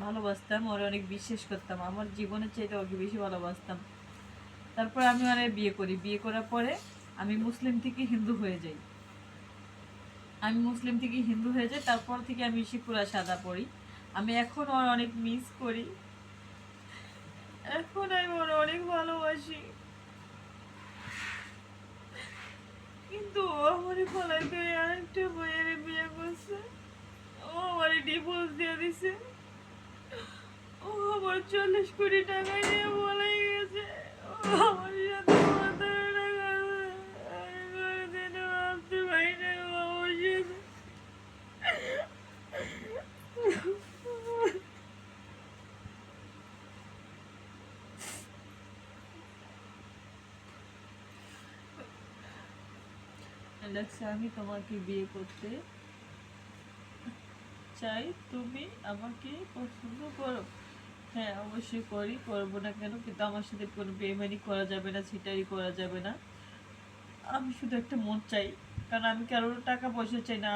ভালোবাসতাম, ওরে অনেক বিশ্বাস করতাম। আমার জীবনের চাইতে ওকে বেশি ভালোবাসতাম। তারপর আমি ওরে বিয়ে করি। বিয়ে করার পরে আমি মুসলিম থেকে হিন্দু হয়ে যাই। আমি মুসলিম থেকে হিন্দু হয়ে যাই। তারপর থেকে আমি শিপুরা সাদা পড়ি। আমি এখন ওর অনেক মিস করি। এখন আমি ওর অনেক ভালোবাসি। কিন্তু ও আমারে ফলাই করে আরেকটা বইয়ের বিয়ে করছে। ও আমারে ডিভোর্স দিয়ে দিছে। আমার চল্লিশ কোটি টাকা নিয়ে বলাই গেছে। অ্যালেক্সা আমি তোমাকে বিয়ে করতে চাই, তুমি আমাকে পছন্দ করো। হ্যাঁ অবশ্যই করি, করব না কেন? কিন্তু আমার সাথে কোনো বেমানি করা যাবে না, ছিটারি করা যাবে না। আমি শুধু একটা মন চাই, কারণ আমি কারোর টাকা পয়সা চাই না